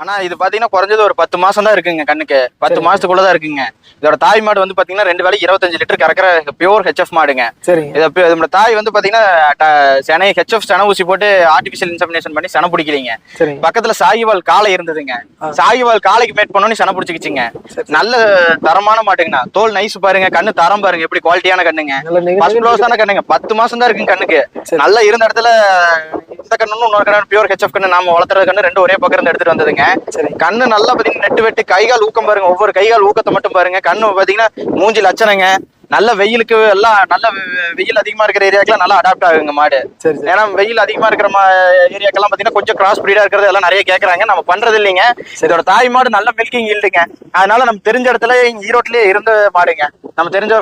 ஆனா இது பாத்தீங்கன்னா குறைஞ்சது ஒரு பத்து மாசம் தான் இருக்குங்க கண்ணுக்கு. பத்து சரிங்க. மாசத்துக்குள்ளதான் இருக்குங்க. இதோட தாய் மாடு வந்து பாத்தீங்கன்னா ரெண்டு வேலை இருபத்தஞ்சு லிட்டர் கறக்கிற பியூர் ஹெச்எஃப் மாடுங்க. இத இதோட தாய் வந்து பாத்தீங்கன்னா செனை ஹெச்எஃப் சென ஊசி போட்டு ஆர்டிபிஷியல் இன்சமினேஷன் பண்ணி சென பிடிக்கிறீங்க பக்கத்துல சாகிவால் காளை இருந்ததுங்க. ஆ. சாகிவால் காளைக்கு மேட் பண்ணோன்னு சென பிடிச்சிக்கிச்சுங்க. நல்ல தரமான மாட்டுங்கண்ணா. தோல் நைஸ் பாருங்க கண்ணு தரம் பாருங்க எப்படி குவாலிட்டியான கண்ணுங்க. ஃபர்ஸ்ட் க்ளோஸான கண்ணுங்க. பத்து மாசம் தான் இருக்குங்க கண்ணுக்கு. நல்லா இருந்த இடத்துல இந்த கண்ணும் இன்னொரு கண்ணு பியூர் ஹெச்எஃப் கண்ணு நாம வளர்த்துற கண்ணு ரெண்டு ஒரே பக்கம் இருந்து எடுத்துட்டு வந்ததுங்க. சரி. கண்ணு நல்லா பாத்தீங்கன்னா நெட்டு வெட்டு கைகால் ஊக்கம் பாருங்க ஒவ்வொரு கைகால் ஊக்கத்தை மட்டும் பாருங்க. கண்ணு பாத்தீங்கன்னா மூஞ்சி லட்சணங்க. நல்ல வெயிலுக்கு எல்லாம் நல்ல வெயில் அதிகமா இருக்கிற ஏரியாக்கெல்லாம் நல்லா அடாப்ட் ஆகுங்க மாடு. ஏன்னா வெயில் அதிகமா இருக்கிற மா ஏரியாக்கெல்லாம் பாத்தீங்கன்னா கொஞ்சம் கிராஸ் பிரீடா இருக்கிறது எல்லாம் நிறைய கேக்குறாங்க. நம்ம பண்றது இல்லைங்க. இதோட தாய் மாடு நல்ல மில்கிங் ஈல்டுங்க அதனால நம்ம தெரிஞ்ச இடத்துல ஈரோட்லயே இருந்த மாடுங்க. நம்ம தெரிஞ்ச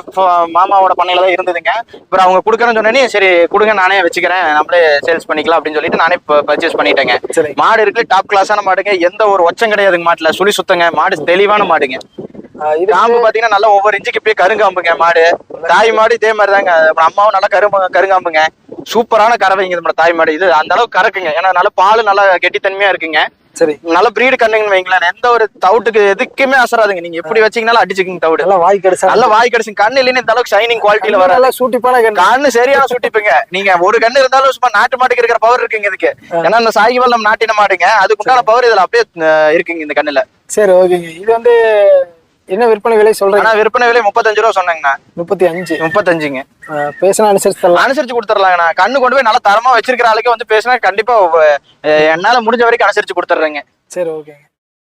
மாமாவோட பண்ணையில தான் இருந்ததுங்க. அப்புறம் அவங்க கொடுக்குறேன்னு சொன்னே சரி கொடுங்க நானே வச்சுக்கிறேன். நம்மளே சேல்ஸ் பண்ணிக்கலாம் அப்படின்னு சொல்லிட்டு நானே பர்ச்சேஸ் பண்ணிட்டேங்க. சரி. மாடு இருக்கு டாப் கிளாஸான மாடுங்க. எந்த ஒரு ஒச்சம் கிடையாதுங்க மாட்டுல. சுழி சுத்தங்க. மாடு தெளிவான மாடுங்க. காம்பு பாத்தீங்கன்னா நல்லா ஒவ்வொரு இன்ச்சுக்கு இப்பயே கருங்காம்புங்க மாடு. தாய் மாடு இதே மாதிரி தாங்க அம்மாவும் நல்லா கரும்பு கருங்காம்புங்க. சூப்பரான கறவைங்க இது நம்ம தாய் மாடு. இது அந்த அளவுக்கு கறக்குங்க. ஏன்னா நல்ல பால் நல்லா கெட்டித்தன்மையா இருக்குங்க. சரி. நல்ல பிரீடு கண்ணுங்கன்னு வைங்களேன். எந்த ஒரு தவுட்டுக்கு எதுக்குமே அசராதுங்க நீங்க எப்படி வச்சீங்கனாலும் அடிச்சுக்குங்க தவிடு. நல்லா வாய் கடிச்சா நல்ல வாய் கடிச்சு கண்ணு இல்லைன்னு இந்த அளவுக்கு ஷைனிங் குவாலிட்டியில வர நல்லா சூட்டிப்பான கண்ணு. கண்ணு சரியான சுட்டிப்புங்க. நீங்க ஒரு கண்ணு இருந்தாலும் சும்மா நாட்டு மாட்டுக்கு இருக்கிற பவர் இருக்குங்க இதுக்கு. ஏன்னா இந்த சாகிவால் நம்ம நாட்டின மாடுங்க. அதுக்கு உண்டான பவர் இதுல அப்படியே இருக்குங்க இந்த கண்ணுல. சரி ஓகேங்க. இது வந்து என்ன விற்பனை விலை சொல்றீங்க? விற்பனை விலை முப்பத்தஞ்சு ரூபா சொன்னாங்கண்ணா. முப்பத்தி அஞ்சு. முப்பத்தஞ்சுங்க. பேசினா அனுசரிச்சு அனுசரிச்சு கொடுத்துடலாங்கண்ணா கண்ணு கொண்டு போய் நல்லா தரமா வச்சிருக்கிற ஆளுக்கு வந்து பேசினா கண்டிப்பா என்னால முடிஞ்ச வரைக்கும் அனுசரிச்சு கொடுத்துட்றேங்க சரி ஓகேங்க.